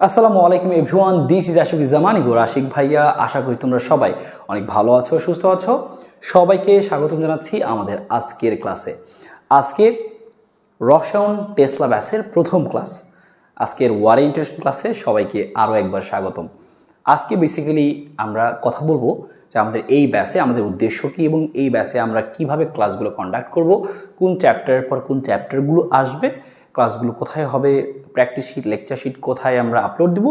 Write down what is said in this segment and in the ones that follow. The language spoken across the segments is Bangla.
আসসালামু আলাইকুম everyone this is Ashik Jamani গো আশিক ভাইয়া, আশা করি তোমরা সবাই অনেক ভালো আছো, সুস্থ আছো। সবাইকে স্বাগতম জানাচ্ছি আমাদের আজকের ক্লাসে। আজকের রসায়ন টেসলা ব্যাসের প্রথম ক্লাস। আজকের ওয়ারেন্টেশন ক্লাসে সবাইকে আরও একবার স্বাগতম। আজকে বেসিক্যালি আমরা কথা বলব যে আমাদের এই ব্যাসে আমাদের উদ্দেশ্য কী এবং এই ব্যাসে আমরা কীভাবে ক্লাসগুলো কন্ডাক্ট করব, কোন চ্যাপ্টারের পর কোন চ্যাপ্টারগুলো আসবে ক্লাসগুলো কোথায় হবে প্র্যাকটিস শিট লেকচার শিট কোথায় আমরা আপলোড দেব,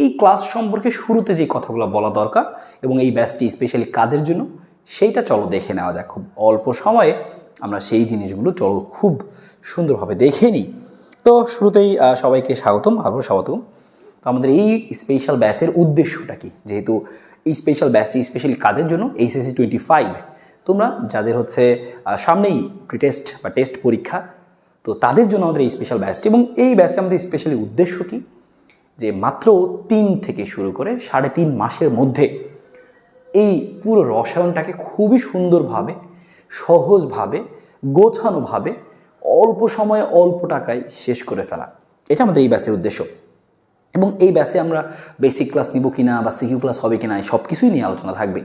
এই ক্লাস সম্পর্কে শুরুতে যে কথাগুলো বলা দরকার এবং এই ব্যাচটি স্পেশালি কাদের জন্য, সেইটা চলো দেখে নেওয়া যাক। খুব অল্প সময়ে আমরা সেই জিনিসগুলো চলো খুব সুন্দরভাবে দেখে নিই। তো শুরুতেই সবাইকে স্বাগতম, আরও স্বাগতম। তো আমাদের এই স্পেশাল ব্যাচের উদ্দেশ্যটা কি? যেহেতু এই স্পেশাল ব্যাচটি স্পেশালি কাদের জন্য? এইচএসসি টোয়েন্টি ফাইভ তোমরা যাদের হচ্ছে সামনেই প্রিটেস্ট বা টেস্ট পরীক্ষা তো তাদের জন্য আমাদের এই স্পেশাল ব্যাচটি এবং এই ব্যাচে আমাদের স্পেশালি উদ্দেশ্য কি? যে মাত্র তিন থেকে শুরু করে সাড়ে তিন মাসের মধ্যে এই পুরো রসায়নটাকে খুবই সুন্দরভাবে, সহজভাবে, গোছানোভাবে অল্প সময়ে অল্প টাকায় শেষ করে ফেলা। এটা আমাদের এই ব্যাচের উদ্দেশ্য। এবং এই ব্যাচে আমরা বেসিক ক্লাস নিব কিনা বা সিকিউ ক্লাস হবে কিনা সব কিছুই নিয়ে আলোচনা থাকবে।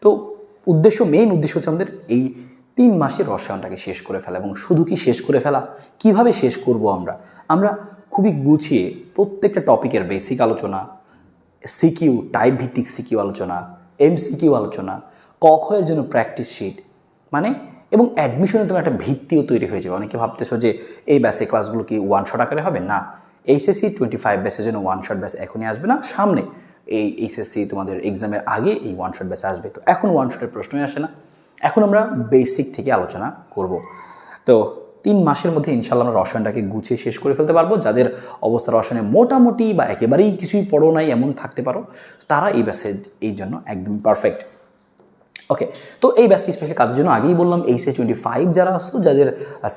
তো উদ্দেশ্য মেইন উদ্দেশ্য হচ্ছে আমাদের এই তিন মাসের রসায়নটাকে শেষ করে ফেলা এবং শুধু কি শেষ করে ফেলা? কীভাবে শেষ করব আমরা? আমরা খুবই গুছিয়ে প্রত্যেকটা টপিকের বেসিক আলোচনা সিকিউ টাইপ ভিত্তিক সিকিউ আলোচনা এমসিকিউ আলোচনা কখয়ের জন্য প্র্যাকটিস শিট মানে এবং অ্যাডমিশনে তোমার একটা ভিত্তিও তৈরি হয়ে যাবে। অনেকে ভাবতেছো যে এই ব্যাসে ক্লাসগুলো কি ওয়ান শট আকারে হবে? না। এইচএসসি টোয়েন্টি ফাইভ ব্যাসের জন্য ওয়ান শট ব্যাস এখনই আসবে না। সামনে এই এইচএসসি তোমাদের এক্সামের আগে এই ওয়ান শট ব্যাস আসবে। তো এখন ওয়ান শটের প্রশ্নই আসে না। এখন আমরা বেসিক থেকে আলোচনা করব। তো তিন মাসের মধ্যে ইনশাল্লাহ আমরা রসায়নটাকে গুছিয়ে শেষ করে ফেলতে পারব। যাদের অবস্থা রসায়নে মোটামুটি বা একেবারেই কিছুই পড়ো নাই, এমন থাকতে পারো, তারা এই ব্যাসে এই জন্য একদম পারফেক্ট ওকে তো এই ব্যাচটি স্পেশাল কাজের জন্য আগেই বললাম এইচ এস টোয়েন্টি ফাইভ যারা আসো যাদের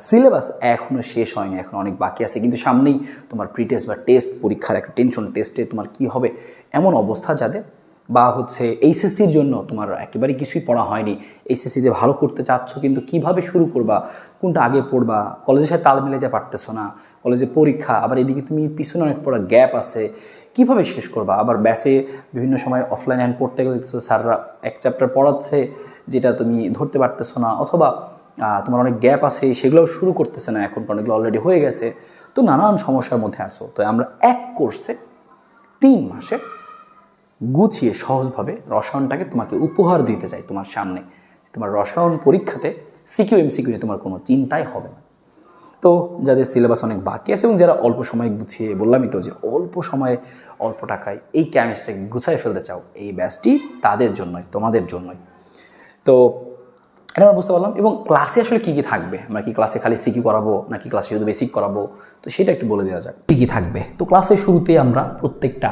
সিলেবাস এখনও শেষ হয়নি, এখন অনেক বাকি আছে, কিন্তু সামনেই তোমার প্রি টেস্ট বা টেস্ট পরীক্ষার একটা টেনশন টেস্টে তোমার কি হবে, এমন অবস্থা যাদের বা হচ্ছে এইচএসসির জন্য তোমার একেবারে কিছুই পড়া হয়নি। এইচএসসিতে ভালো করতে চাচ্ছ, কিন্তু কীভাবে শুরু করবা? কোনটা আগে পড়বা? কলেজের সাথে তাল মিলাতে পারতেছো না। কলেজে পরীক্ষা, আবার এদিকে তুমি পিছনে অনেক পড়া গ্যাপ আছে। কীভাবে শেষ করবা? আবার ব্যাসে বিভিন্ন সময় অফলাইন হ্যান্ড পড়তে গেলে দেখছ স্যাররা এক চ্যাপ্টার পড়াচ্ছে, যেটা তুমি ধরতে পারতেছো না। অথবা তোমার অনেক গ্যাপ আছে, সেগুলোও শুরু করতেছে না এখন এগুলো অলরেডি হয়ে গেছে। তো নানান সমস্যার মধ্যে আসো তো আমরা এক কোর্সে তিন মাসে গুছিয়ে সহজভাবে রসায়নটাকে তোমাকে উপহার দিতে চাই তোমার সামনে। তোমার রসায়ন পরীক্ষাতে সিকিউ এম সিকিউ তোমার কোনো চিন্তাই হবে না। তো যাদের সিলেবাস অনেক বাকি আছে এবং যারা অল্প সময় গুছিয়ে বললামই তো যে অল্প সময়ে অল্প টাকায় এই কেমিস্ট্রিকে গুছায় ফেলতে চাও, এই ব্যাচটি তাদের জন্যই, তোমাদের জন্যই। তো এটা আমরা বুঝতে পারলাম এবং ক্লাসে আসলে কী কী থাকবে? আমরা কি ক্লাসে খালি সিকিউ করাবো নাকি ক্লাসে শুধু বেসিক করাবো? তো সেটা একটু বলে দেওয়া যাক। কী কী থাকবে? তো ক্লাসের শুরুতে আমরা প্রত্যেকটা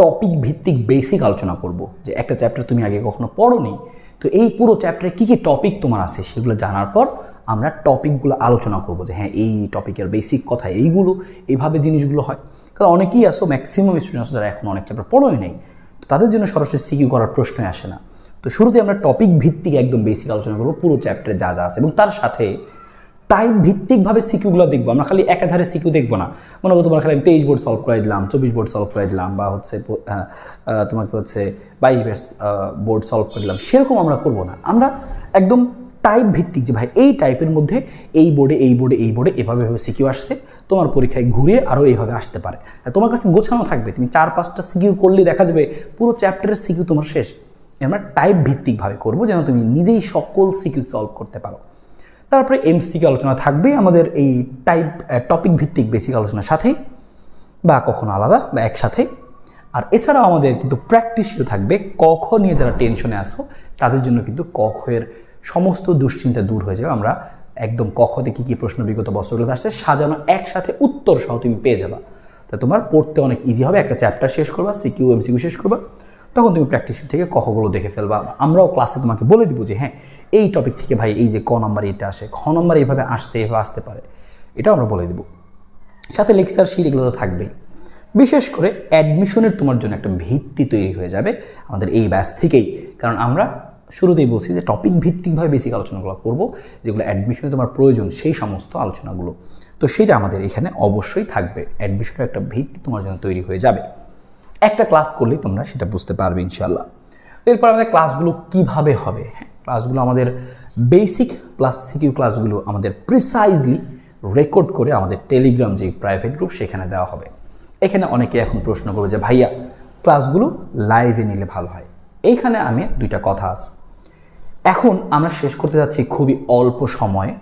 টপিক ভিত্তিক বেসিক আলোচনা করব। যে একটা চ্যাপ্টার তুমি আগে কখনো পড়োনি, তো এই পুরো চ্যাপ্টারে কী কী টপিক তোমার আছে সেগুলো জানার পর আমরা টপিকগুলো আলোচনা করব যে হ্যাঁ এই টপিকের বেসিক কথা এইগুলো এইভাবে জিনিসগুলো হয়। কারণ অনেকেই আসো ম্যাক্সিমাম স্টুডেন্ট আসো যারা এখন অনেক চ্যাপ্টার পড়োই নেই, তো তাদের জন্য সরাসরি সিকিউ করার প্রশ্নই আসে না। তো শুরুতে আমরা টপিক ভিত্তিক একদম বেসিক আলোচনা করব, পুরো চ্যাপ্টারে যা যা আছে এবং তার সাথে টাইপ ভিত্তিকভাবে সিকিউগুলো দেখব। আমরা খালি একাধারে সিকিউ দেখব না। মনে করো তোমার খালি আমি তেইশ বোর্ড সলভ করে দিলাম, চব্বিশ বোর্ড সলভ করে দিলাম, বা হচ্ছে তোমাকে হচ্ছে বাইশ বেস বোর্ড সলভ করে দিলাম। সেরকম আমরা করব না। আমরা একদম টাইপ ভিত্তিক যে, ভাই, এই টাইপের মধ্যে এই বোর্ডে এই বোর্ডে এই বোর্ডে এভাবে এভাবে সিকিউ আসছে। তোমার পরীক্ষায় ঘুরে আরও এইভাবে আসতে পারে। তোমার কাছে গোছানো থাকবে। তুমি চার, পাঁচটা সিকিউ করলে দেখা যাবে পুরো চ্যাপ্টারের সিকিউ তোমার শেষ। আমরা টাইপ ভিত্তিকভাবে করব যেন তুমি নিজেই সকল সিকিউ সলভ করতে পারো। তারপরে এমসিকে আলোচনা থাকবে আমাদের এই টাইপ টপিক ভিত্তিক বেসিক আলোচনার সাথেই, বা কখনো আলাদা, বা একসাথে আর এছাড়াও আমাদের কিন্তু প্র্যাকটিসও থাকবে কখ নিয়ে যারা টেনশনে আসো তাদের জন্য কিন্তু কখের সমস্ত দুশ্চিন্তা দূর হয়ে যাবে। আমরা একদম কখতে কী কী প্রশ্ন, বিগত বছরগুলো আসছে, সাজানো একসাথে উত্তর সহ তুমি পেয়ে যাবা। তা তোমার পড়তে অনেক ইজি হবে, একটা চ্যাপ্টার শেষ করবা সিকিউ এমসিকিউ শেষ করবা। তখন তুমি প্র্যাকটিস থেকে কখগুলো দেখে ফেলবা। আমরাও ক্লাসে তোমাকে বলে দিব যে হ্যাঁ এই টপিক থেকে ভাই এই যে ক নাম্বার এটা আসে, খ নাম্বার এইভাবে আসতে এভাবে আসতে পারে। এটাও আমরা বলে দিব। সাথে লেকচার শিট এগুলো তো থাকবেই। বিশেষ করে অ্যাডমিশনের তোমার জন্য একটা ভিত্তি তৈরি হয়ে যাবে আমাদের এই ব্যাচ থেকেই। কারণ আমরা শুরুতেই বলছি যে টপিক ভিত্তিকভাবে বেসিক আলোচনাগুলো করব, যেগুলো অ্যাডমিশনে তোমার প্রয়োজন, সেই সমস্ত আলোচনাগুলো। তো সেটা আমাদের এখানে অবশ্যই থাকবে। অ্যাডমিশনের একটা ভিত্তি তোমার জন্য তৈরি হয়ে যাবে। একটা ক্লাস করলেই তোমরা সেটা বুঝতে পারবে ইনশাল্লাহ এরপর আমাদের ক্লাসগুলো কীভাবে হবে? হ্যাঁ ক্লাসগুলো আমাদের বেসিক প্লাস সিকিউ ক্লাসগুলো আমাদের প্রিসাইজলি রেকর্ড করে আমাদের টেলিগ্রাম যে প্রাইভেট গ্রুপ সেখানে দেওয়া হবে। এখানে অনেকে এখন প্রশ্ন করবে যে, ভাইয়া ক্লাসগুলো লাইভে নিলে ভালো হয়? এইখানে আমি দুইটা কথা আছে। এখন আমরা শেষ করতে যাচ্ছি খুবই অল্প সময়ে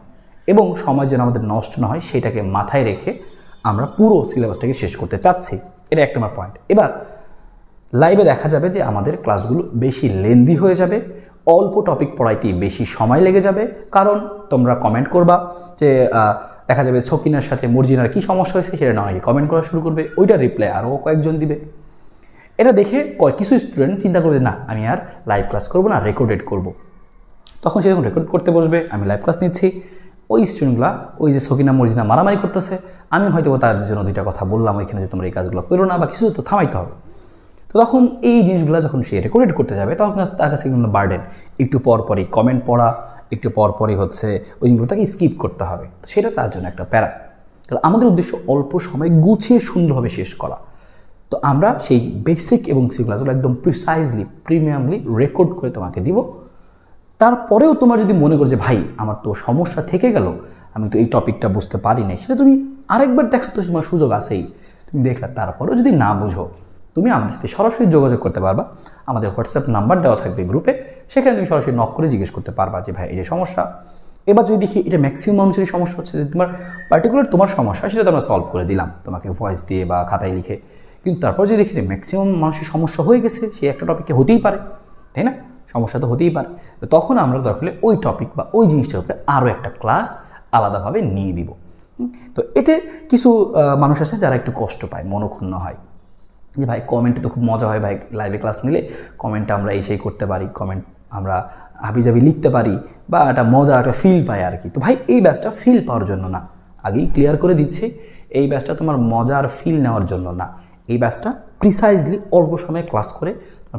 এবং সময় যেন আমাদের নষ্ট না হয়, সেটাকে মাথায় রেখে আমরা পুরো সিলেবাসটাকে শেষ করতে চাচ্ছি। এটা একটা আমার পয়েন্ট এবার লাইভে দেখা যাবে যে আমাদের ক্লাসগুলো বেশি লেন্দি হয়ে যাবে, অল্প টপিক পড়াইতেই বেশি সময় লেগে যাবে, কারণ তোমরা কমেন্ট করবা যে দেখা যাবে সকিনার সাথে মর্জিনার কী সমস্যা হয়েছে সেটা না অনেকে কমেন্ট করা শুরু করবে, ওইটা রিপ্লাই আরও কয়েকজন দিবে। এটা দেখে কিছু স্টুডেন্ট চিন্তা করবে না, আমি আর লাইভ ক্লাস করব না রেকর্ডেড করব। তখন সে যখন রেকর্ড করতে বসবে, আমি লাইভ ক্লাস নিচ্ছি। ওই স্টুডেন্টগুলো ওই যে সকিনা মরিজিনা মারামারি করতেছে। আমি হয়তো তাদের জন্য দুইটা কথা বললাম ওইখানে যে তোমরা এই কাজগুলো করো না বা কিছু তো থামাইতে হবে। তো তখন এই জিনিসগুলো যখন সে রেকর্ডেড করতে যাবে, তখন তার কাছে কিন্তু বার্ডেন একটু পর পরই কমেন্ট পড়া, একটু পর পরই হচ্ছে ওই জিনিসগুলো তাকে স্কিপ করতে হবে। তো সেটা তার জন্য একটা প্যারা। কারণ আমাদের উদ্দেশ্য অল্প সময় গুছিয়ে সুন্দরভাবে শেষ করা। তো আমরা সেই বেসিক এবং সেগুলো একদম প্রিসাইজলি প্রিমিয়ামলি রেকর্ড করে তোমাকে দিব। তারপরেও তোমার যদি মনে করো যে, ভাই, আমার তো সমস্যা থেকে গেল, আমি তো এই টপিকটা বুঝতে পারি নাই। সেটা তুমি আরেকবার দেখার তো তোমার সুযোগ আছেই। তুমি দেখলে, তারপরেও যদি না বুঝো, তুমি আমাদের সাথে সরাসরি যোগাযোগ করতে পারবা। আমাদের হোয়াটসঅ্যাপ নাম্বার দেওয়া থাকবে গ্রুপে সেখানে তুমি সরাসরি নক করে জিজ্ঞেস করতে পারবা যে, ভাই যে সমস্যা? এবার যদি দেখি এটা ম্যাক্সিমাম মানুষেরই সমস্যা হচ্ছে যে তোমার পার্টিকুলার তোমার সমস্যা, সেটা তো আমরা সলভ করে দিলাম। তোমাকে ভয়েস দিয়ে বা খাতায় লিখে। কিন্তু তারপর যদি দেখি যে ম্যাক্সিমাম মানুষের সমস্যা হয়ে গেছে, সে একটা টপিকে হতেই পারে। তাই না? সমস্যা তো হতেই পারে। তো তখন আমরা দরকার ওই টপিক বা ওই জিনিসটার উপরে আরও একটা ক্লাস আলাদাভাবে নিয়ে দিব তো এতে কিছু মানুষ আছে যারা একটু কষ্ট পায়, মনক্ষুণ্ণ হয়। যে ভাই কমেন্টে তো খুব মজা হয় ভাই লাইভে ক্লাস নিলে। কমেন্টে আমরা এই সেই করতে পারি কমেন্ট আমরা হাবিজাবি লিখতে পারি বা একটা মজা, একটা ফিল পায় আর কি। তো ভাই এই ব্যাচটা ফিল পাওয়ার জন্য না। আগেই ক্লিয়ার করে দিচ্ছি, এই ব্যাচটা তোমার মজার ফিল নেওয়ার জন্য না। এই ব্যাচটা প্রিসাইজলি অল্প সময়ে ক্লাস করে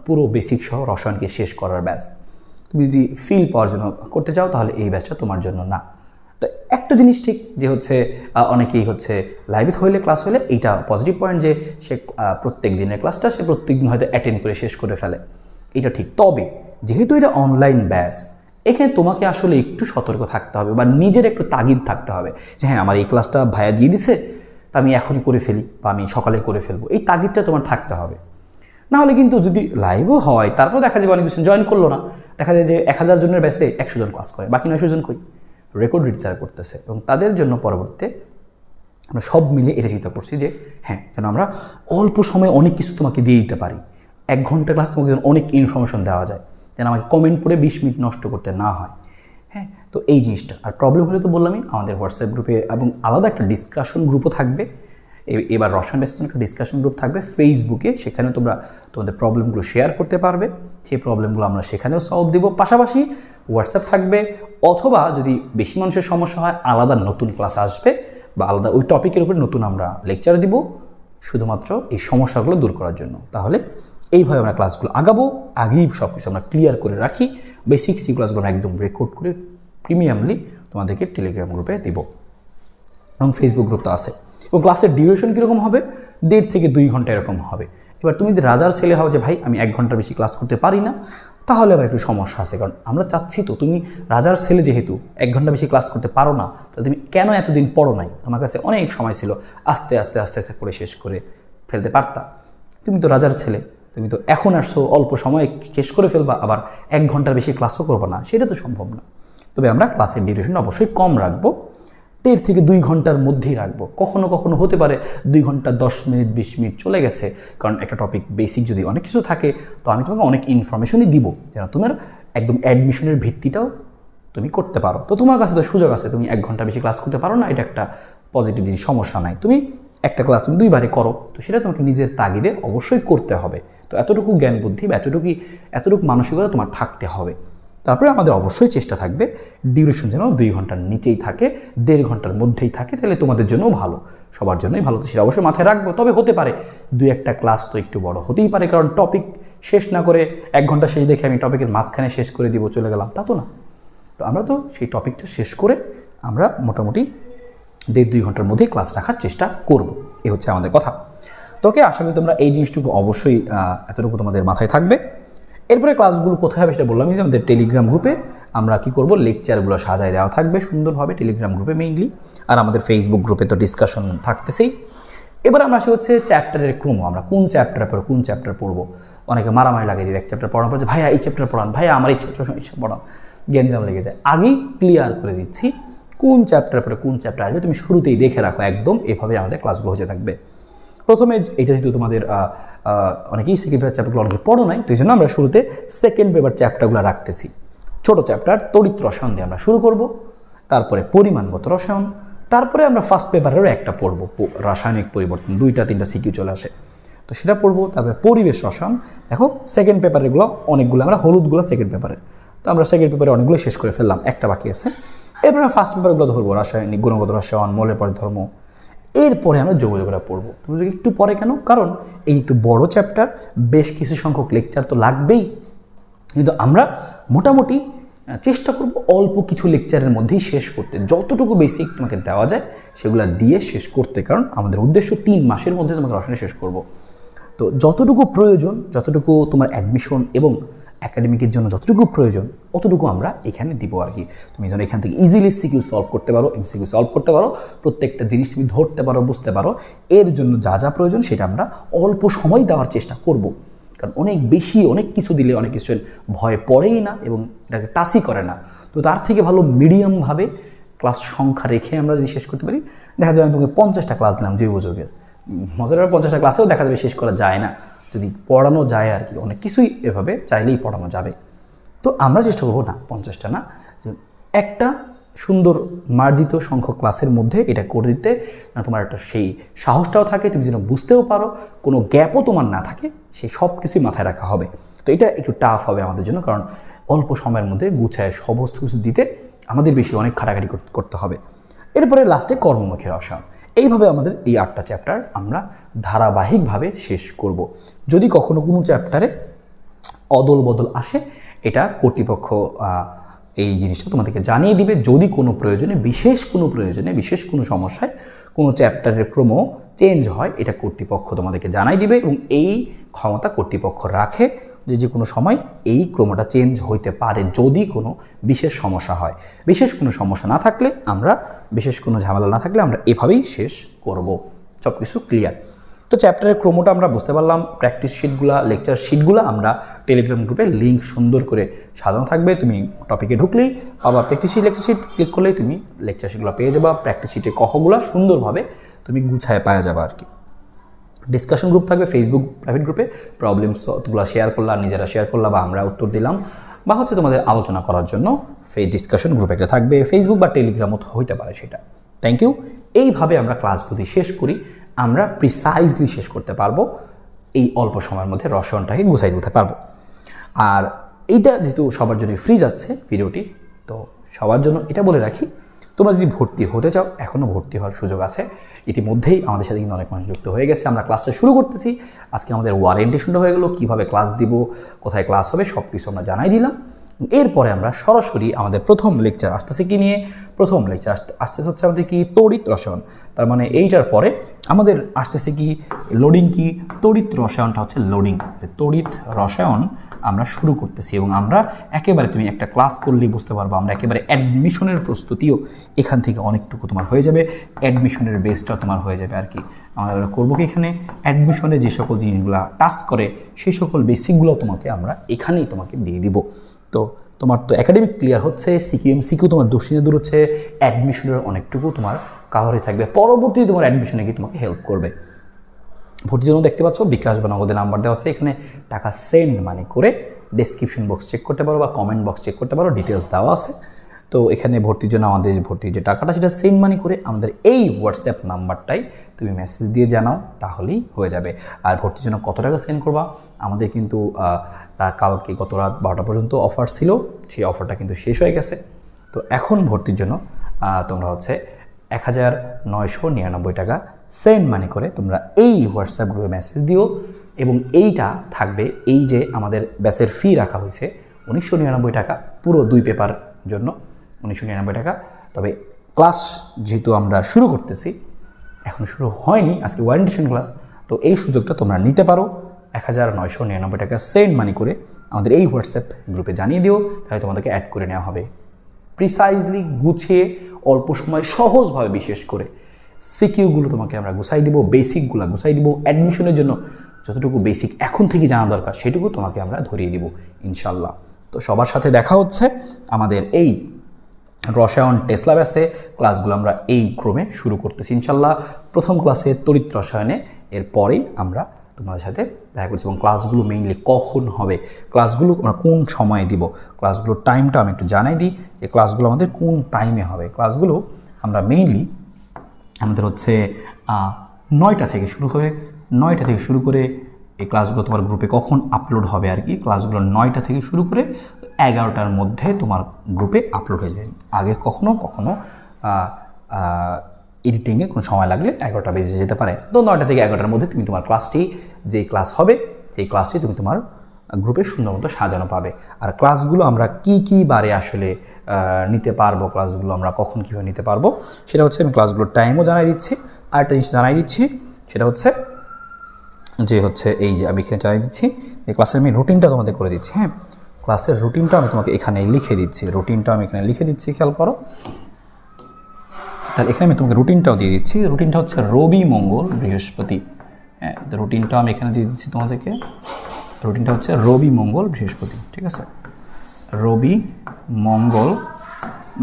পুরো বেসিক সহ রসায়নকে শেষ করার ব্যাস। তুমি যদি ফিল পাওয়ার জন্য করতে চাও, তাহলে এই ব্যাচটা তোমার জন্য না। তো একটা জিনিস ঠিক যে হচ্ছে অনেকেই হচ্ছে লাইভে হইলে ক্লাস হলে এইটা পজিটিভ পয়েন্ট যে সে প্রত্যেক দিনের ক্লাসটা সে প্রত্যেক দিন হয়তো অ্যাটেন্ড করে শেষ করে ফেলে। এটা ঠিক। তবে যেহেতু এটা অনলাইন ব্যাস, এখানে তোমাকে আসলে একটু সতর্ক থাকতে হবে বা নিজের একটু তাগিদ থাকতে হবে যে হ্যাঁ আমার এই ক্লাসটা ভাইয়া দিয়ে দিছে, তা আমি এখনই করে ফেলি বা আমি সকালে করে ফেলব। এই তাগিদটা তোমার থাকতে হবে। না হলে কিন্তু যদি লাইভও হয় তারপর দেখা যাবে অনেক কিছু জয়েন করল না। দেখা যায় যে এক হাজার জনের ব্যাসে একশো জন ক্লাস করে, বাকি নয়শো জন কই? রেকর্ড রিড তারা করতেছে। এবং তাদের জন্য পরবর্তীতে আমরা সব মিলে এটা চিন্তা করছি যে হ্যাঁ যেন আমরা অল্প সময়ে অনেক কিছু তোমাকে দিয়ে দিতে পারি। এক ঘণ্টা ক্লাস তোমাকে যেন অনেক ইনফরমেশন দেওয়া যায়, যেন আমাকে কমেন্ট পড়ে বিশ মিনিট নষ্ট করতে না হয়। হ্যাঁ তো এই জিনিসটা। আর প্রবলেম হলে তো বললামই, আমাদের হোয়াটসঅ্যাপ গ্রুপে এবং আলাদা একটা ডিসকাশন গ্রুপও থাকবে। এবার রসায়ন বেসন একটা ডিসকাশন গ্রুপ থাকবে ফেসবুকে সেখানে তোমরা তোমাদের প্রবলেমগুলো শেয়ার করতে পারবে। সেই প্রবলেমগুলো আমরা সেখানেও সলভ দেবো। পাশাপাশি হোয়াটসঅ্যাপ থাকবে, অথবা যদি বেশি মানুষের সমস্যা হয়, আলাদা নতুন ক্লাস আসবে বা আলাদা ওই টপিকের উপরে নতুন আমরা লেকচার দিব শুধুমাত্র এই সমস্যাগুলো দূর করার জন্য। তাহলে এইভাবে আমরা ক্লাসগুলো আগাবো। আগেই সব কিছু আমরা ক্লিয়ার করে রাখি। বেসিক সি ক্লাসগুলো আমরা একদম রেকর্ড করে প্রিমিয়ামলি তোমাদেরকে টেলিগ্রাম গ্রুপে দিব। এবং ফেসবুক গ্রুপ তো আছে। এবং ক্লাসের ডিউরেশন কীরকম হবে? দেড় থেকে দুই ঘণ্টা এরকম হবে। এবার তুমি যদি রাজার ছেলে হও যে, ভাই, আমি এক ঘণ্টা বেশি ক্লাস করতে পারি না, তাহলে আবার একটু সমস্যা আছে। কারণ আমরা চাচ্ছি তো তুমি রাজার ছেলে যেহেতু এক ঘণ্টা বেশি ক্লাস করতে পারো না, তাহলে তুমি কেন এতদিন পড়ো নাই? আমার কাছে অনেক সময় ছিল। আস্তে আস্তে আস্তে আস্তে পড়ে শেষ করে ফেলতে পারতা। তুমি তো রাজার ছেলে, তুমি তো এখন আসছো, অল্প সময় শেষ করে ফেলবা, আবার এক ঘণ্টার বেশি ক্লাসও করব না, সেটা তো সম্ভব না। তবে আমরা ক্লাসের ডিউরেশন অবশ্যই কম রাখব। দেড় থেকে দুই ঘণ্টার মধ্যেই রাখব। কখনো কখনো হতে পারে দুই ঘণ্টা, দশ মিনিট, বিশ মিনিট চলে গেছে। কারণ একটা টপিক বেসিক যদি অনেক কিছু থাকে, তো আমি তোমাকে অনেক ইনফরমেশনই দিব যেন তোমার একদম অ্যাডমিশনের ভিত্তিটাও তুমি করতে পারো। তো তোমার কাছে তো সুযোগ আছে, তুমি এক ঘণ্টা বেশি ক্লাস করতে পারো না, এটা একটা পজিটিভ জিনিস, সমস্যা নাই। তুমি একটা ক্লাস তুমি দুইবারে করো, তো সেটা তোমাকে নিজের তাগিদে অবশ্যই করতে হবে। তো এতটুকু জ্ঞান বুদ্ধি বা এতটুকু এতটুকু মানসিকতা তোমার থাকতে হবে। তারপরে আমাদের অবশ্যই চেষ্টা থাকবে ডিউরেশন যেন দুই ঘণ্টার নিচেই থাকে, দেড় ঘণ্টার মধ্যেই থাকে, তাহলে তোমাদের জন্যও ভালো। সবার জন্যই ভালো, তো সেটা অবশ্যই মাথায় রাখব। তবে হতে পারে দু একটা ক্লাস তো একটু বড় হতেই পারে, কারণ টপিক শেষ না করে এক ঘণ্টা শেষ দেখে আমি টপিকের মাঝখানে শেষ করে দিব, চলে গেলাম। তা তো না। তো আমরা তো সেই টপিকটা শেষ করে আমরা মোটামুটি দেড় দুই ঘণ্টার মধ্যে ক্লাস রাখার চেষ্টা করব। এ হচ্ছে আমাদের কথা। তোকে আশা করি তোমরা এই জিনিসটুকু অবশ্যই এতটুকু তোমাদের মাথায় থাকবে। এরপরে ক্লাসগুলো কোথায় হবে সেটা বললাম যে আমাদের টেলিগ্রাম গ্রুপে আমরা কি করব? লেকচারগুলো সাজায় দেওয়া থাকবে, সুন্দরভাবে টেলিগ্রাম গ্রুপে মেইনলি আর আমাদের ফেসবুক গ্রুপে তো ডিসকাশন থাকতেছেই। এবার আমরা আসি হচ্ছে চ্যাপ্টারের ক্রম, আমরা কোন চ্যাপ্টার পর কোন চ্যাপ্টার পড়ব? অনেকে মারামারি লাগিয়ে দিবে এক চ্যাপ্টার পড়ার পর ভাইয়া, এই চ্যাপ্টার পড়ান, ভাইয়া, আমার এই চ্যাপ্টার পড়ান। গ্যাঞ্জাম লেগে যায়। আগেই ক্লিয়ার করে দিচ্ছি, কোন চ্যাপ্টার পরে কোন চ্যাপ্টার আসবে, তুমি শুরুতেই দেখে রাখো, একদম এভাবে আমাদের ক্লাসগুলো হতে থাকবে। প্রথমে এটা যেহেতু তোমাদের অনেকেই সেকেন্ড পেপার চ্যাপ্টারগুলো অনেকে পড়ো নাই, তো এই জন্য আমরা শুরুতে সেকেন্ড পেপার চ্যাপ্টারগুলো রাখতেছি। ছোট চ্যাপ্টার তড়িৎ রসায়ন দিয়ে আমরা শুরু করব, তারপরে পরিমাণগত রসায়ন, তারপরে আমরা ফার্স্ট পেপারেরও একটা পড়ব রাসায়নিক পরিবর্তন, দুইটা, তিনটা সিকিউ চলে আসে। তো সেটা পড়ব, তারপরে পরিবেশ রসায়ন। দেখো সেকেন্ড পেপারেরগুলো অনেকগুলো আমরা, হলুদগুলো সেকেন্ড পেপারে তো আমরা সেকেন্ড পেপারে অনেকগুলো শেষ করে ফেললাম, একটা বাকি আছে। এরপর ফার্স্ট পেপারগুলো ধরবো, রাসায়নিক, গুণগত রসায়ন, মৌলের পরিধর্ম এরপরে আমরা যোগাযোগরা পড়ব। তুমি একটু পরে কেন? কারণ এই একটু বড় চ্যাপ্টার বেশ কিছু সংখ্যক লেকচার তো লাগবেই। কিন্তু আমরা মোটামুটি চেষ্টা করব অল্প কিছু লেকচারের মধ্যেই শেষ করতে। যতটুকু বেসিক তোমাকে দেওয়া যায়, সেগুলো দিয়ে শেষ করতে। কারণ আমাদের উদ্দেশ্য তিন মাসের মধ্যে তোমাকে রসায়নে শেষ করব। তো যতটুকু প্রয়োজন, যতটুকু তোমার অ্যাডমিশন এবং একাডেমিকের জন্য যতটুকু প্রয়োজন, অতটুকু আমরা এখানে দিব আর কি। তুমি ধরো এখান থেকে ইজিলি সিকিউ সলভ করতে পারো এমসিকিউ সলভ করতে পারো, প্রত্যেকটা জিনিস তুমি ধরতে পারো, বুঝতে পারো। এর জন্য যা যা প্রয়োজন সেটা আমরা অল্প সময় দেওয়ার চেষ্টা করব। কারণ অনেক বেশি, অনেক কিছু দিলে অনেক কিছু ভয় পড়েই না এবং এটাকে টাচই করে না। তো তার থেকে ভালো মিডিয়ামভাবে ক্লাস সংখ্যা রেখে আমরা যদি শেষ করতে পারি, দেখা যাবে আমি তোমাকে পঞ্চাশটা ক্লাস দিলাম জৈব যৌগের মজার পঞ্চাশটা ক্লাসেও দেখা যাবে শেষ করা যায় না। যদি পড়ানো যায় আর কি, অনেক কিছুই এভাবে চাইলেই পড়ানো যাবে। তো আমরা চেষ্টা করব, না, পঞ্চাশটা না একটা সুন্দর মার্জিত সংখ্যক ক্লাসের মধ্যে এটা করে দিতে, না, তোমার একটা সেই সাহসটাও থাকে, তুমি যেন বুঝতেও পারো, কোনো গ্যাপও তোমার না থাকে সেই সব কিছুই মাথায় রাখা হবে। তো এটা একটু টাফ হবে আমাদের জন্য, কারণ অল্প সময়ের মধ্যে গুছায় সমস্ত কিছু দিতে আমাদের বেশি অনেক খাটাখাটি কর- করতে হবে। এরপরে লাস্টে কর্মমুখী রসায়ন এইভাবে আমাদের এই আটটা চ্যাপ্টার আমরা ধারাবাহিকভাবে শেষ করব। যদি কখনো কোনো চ্যাপ্টারে অদল বদল আসে, এটা কর্তৃপক্ষ এই জিনিসটা তোমাদেরকে জানিয়ে দিবে। যদি কোনো প্রয়োজনে, বিশেষ কোনো প্রয়োজনে, বিশেষ কোনো সমস্যায় কোনো চ্যাপ্টারের ক্রম চেঞ্জ হয়, এটা কর্তৃপক্ষ তোমাদেরকে জানাই দিবে এবং এই ক্ষমতা কর্তৃপক্ষ রাখে। যে যে কোনো সময় এই ক্রমটা চেঞ্জ হইতে পারে যদি কোনো বিশেষ সমস্যা হয়। বিশেষ কোনো সমস্যা না থাকলে আমরা, বিশেষ কোনো ঝামেলা না থাকলে আমরা এভাবেই শেষ করব। সব কিছু ক্লিয়ার তো চ্যাপ্টারের ক্রমটা আমরা বুঝতে পারলাম প্র্যাকটিস শিটগুলো লেকচার শিটগুলো আমরা টেলিগ্রাম গ্রুপে লিঙ্ক সুন্দর করে সাজানো থাকবে। তুমি টপিকে ঢুকলেই আবার practice sheet lecture sheet click করলেই তুমি লেকচার শিটগুলো পেয়ে যাবা। প্র্যাকটিস শিটে কখগুলো সুন্দরভাবে তুমি গুছায় পাওয়া যাবে আর কি। ডিসকাশন গ্রুপ থাকবে ফেসবুক প্রাইভেট গ্রুপে প্রবলেমসগুলো শেয়ার করলা, নিজেরা শেয়ার করলা বা আমরা উত্তর দিলাম বা হচ্ছে তোমাদের আলোচনা করার জন্য ফে ডিসকাশন গ্রুপ একটা থাকবে ফেসবুক বা টেলিগ্রামও হইতে পারে সেটা। থ্যাংক ইউ এইভাবে আমরা ক্লাসগুলি শেষ করি, আমরা প্রিসাইজলি শেষ করতে পারব, এই অল্প সময়ের মধ্যে রসায়নটাকে গুছাই তুলতে পারব। আর এইটা যেহেতু সবার জন্য ফ্রি যাচ্ছে ভিডিওটি, তো সবার জন্য এটা বলে রাখি, তোমরা যদি ভর্তি হতে চাও এখনও ভর্তি হওয়ার সুযোগ আছে ইতিমধ্যেই আমাদের সাথে কিন্তু অনেক মানুষ যুক্ত হয়ে গেছে। আমরা ক্লাসটা শুরু করতেছি। আজকে আমাদের ওয়ারেন্টেশনটা হয়ে গেল, কীভাবে ক্লাস দিব, কোথায় ক্লাস হবে সব কিছু আমরা জানাই দিলাম। এরপরে আমরা সরাসরি আমাদের প্রথম লেকচার আসতেছে কি নিয়ে? প্রথম লেকচার আসতেছে হচ্ছে আমাদের কি? তড়িৎ রসায়ন। তার মানে এইটার পরে আমাদের আসতেছে কি? লোডিং কি? তড়িৎ রসায়নটা হচ্ছে লোডিং তড়িৎ রসায়ন আমরা শুরু করতেছি এবং আমরা একেবারে তুমি একটা ক্লাস করলেই বুঝতে পারব, আমরা একেবারে অ্যাডমিশনের প্রস্তুতিও এখান থেকে অনেকটুকু তোমার হয়ে যাবে অ্যাডমিশনের বেসটাও তোমার হয়ে যাবে আর কি আমরা করব কি এখানে? অ্যাডমিশনে যে সকল জিনিসগুলো টাস্ক করে, সেই সকল বেসিকগুলো তোমাকে আমরা এখানেই তোমাকে দিয়ে দিব। তো তোমার তো একাডেমিক ক্লিয়ার হচ্ছে সিকিউএম সিকিউ তোমার দুশ্চিন্তা দূর হচ্ছে অ্যাডমিশনের অনেকটুকু তোমার কাভারে থাকবে। পরবর্তী তোমার অ্যাডমিশনে গিয়ে তোমাকে হেল্প করবে। ভর্তির জন্য দেখতে পাচ্ছ, বিকাশ বা নগদের নাম্বার দেওয়া আছে। এখানে টাকা সেন্ড মানে করে ডেসক্রিপশন বক্স চেক করতে পারো বা কমেন্ট বক্স চেক করতে পারো ডিটেলস দেওয়া আছে। তো এখানে ভর্তির জন্য আমাদের ভর্তির যে টাকাটা, সেটা সেন্ড মানি করে আমাদের এই হোয়াটসঅ্যাপ নাম্বারটাই তুমি মেসেজ দিয়ে জানাও, তাহলেই হয়ে যাবে। আর ভর্তির জন্য কত টাকা সেন্ড করবা? আমাদের কিন্তু কালকে গত রাত বারোটা পর্যন্ত অফার ছিল, সেই অফারটা কিন্তু শেষ হয়ে গেছে। তো এখন ভর্তির জন্য তোমরা হচ্ছে এক হাজার নয়শো নিরানব্বই টাকা সেন্ড মানি করে তোমরা এই হোয়াটসঅ্যাপ গ্রুপে মেসেজ দিও এবং এইটা থাকবে এই যে আমাদের ব্যাসের ফি রাখা হয়েছে উনিশশো নিরানব্বই টাকা পুরো দুই পেপার জন্য উনিশশো নিরানব্বই টাকা। তবে ক্লাস যেহেতু আমরা শুরু করতেছি, এখন শুরু হয়নি, আজকে ওয়ারেন্টেশন ক্লাস তো এই সুযোগটা তোমরা নিতে পারো। এক হাজার নয়শো নিরানব্বই টাকা সেন্ড মানি করে আমাদের এই হোয়াটসঅ্যাপ গ্রুপে জানিয়ে দিও, তাহলে তোমাদেরকে অ্যাড করে নেওয়া হবে। প্রিসাইজলি গুছিয়ে অল্প সময় সহজভাবে বিশেষ করে সিকিউগুলো তোমাকে আমরা গুছাই দিব বেসিকগুলো গুছাই দিব। অ্যাডমিশনের জন্য যতটুকু বেসিক এখন থেকে জানা দরকার, সেটুকু তোমাকে আমরা ধরিয়ে দিব ইনশাল্লাহ তো সবার সাথে দেখা হচ্ছে আমাদের এই রসায়ন টেসলা ব্যাসে ক্লাসগুলো আমরা এই ক্রমে শুরু করতেছি ইনশাল্লাহ প্রথম ক্লাসে তড়িৎ রসায়নে, এরপরেই আমরা তোমাদের সাথে দেখা করছি। এবং ক্লাসগুলো মেইনলি কখন হবে? ক্লাসগুলো আমরা কোন সময়ে দিব? ক্লাসগুলোর টাইমটা আমি একটু জানাই দিই যে ক্লাসগুলো আমাদের কোন টাইমে হবে। ক্লাসগুলো আমরা মেইনলি আমাদের হচ্ছে নয়টা থেকে শুরু করে, নয়টা থেকে শুরু করে এই ক্লাসগুলো তোমার গ্রুপে কখন আপলোড হবে আর কি? ক্লাসগুলো নয়টা থেকে শুরু করে এগারোটার মধ্যে তোমার গ্রুপে আপলোড হয়ে যাবে আগে কখনো কখনো এডিটিংয়ে কোনো সময় লাগলে এগারোটা বেজে যেতে পারে। তো নয়টা থেকে এগারোটার মধ্যে তুমি তোমার ক্লাসটি যেই ক্লাস হবে, সেই ক্লাসটি তুমি তোমার গ্রুপে সুন্দর মতো সাজানো পাবে। আর ক্লাসগুলো আমরা কি কি বারে আসলে নিতে পারব, ক্লাসগুলো আমরা কখন কীভাবে নিতে পারব, সেটা হচ্ছে আমি ক্লাসগুলোর টাইমও জানাই দিচ্ছি। আর একটা জিনিস জানাই দিচ্ছি, সেটা হচ্ছে, যে হচ্ছে এই যে আমি এখানে জানিয়ে দিচ্ছি, এই ক্লাসের আমি রুটিনটা তোমাদের করে দিচ্ছি হ্যাঁ? ক্লাসের রুটিনটা আমি তোমাকে এখানে লিখে দিচ্ছি। রুটিনটা আমি এখানে লিখে দিচ্ছি, খেয়াল করো। তাহলে এখানে আমি তোমাকে রুটিনটাও দিয়ে দিচ্ছি। রুটিনটা হচ্ছে রবি মঙ্গল বৃহস্পতি। হ্যাঁ রুটিনটা আমি এখানে দিয়ে দিচ্ছি তোমাদেরকে। রুটিনটা হচ্ছে রবি মঙ্গল বৃহস্পতি, ঠিক আছে? রবি মঙ্গল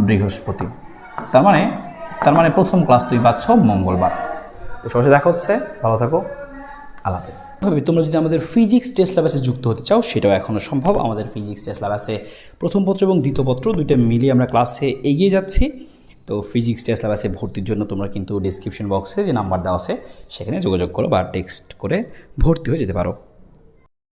বৃহস্পতি। তার মানে তার মানে প্রথম ক্লাস তুমি পাচ্ছ মঙ্গলবার। তো সহজে দেখা হচ্ছে, ভালো থাকো, আল্লাহ হাফেজ। তোমরা যদি আমাদের ফিজিক্স টেস্ট ল্যাবাসে যুক্ত হতে চাও, সেটাও এখনও সম্ভব। আমাদের ফিজিক্স টেস্ট ল্যাবাসে প্রথম পত্র এবং দ্বিতীয় পত্র, দুইটা মিলিয়ে আমরা ক্লাসে এগিয়ে যাচ্ছি। তো ফিজিক্স টেস্ট ক্লাসে ভর্তির জন্য তোমরা কিন্তু ডিসক্রিপশন বক্সে যে নাম্বার দেওয়া আছে, সেখানে যোগাযোগ করো বা টেক্সট করে ভর্তি হয়ে যেতে পারো।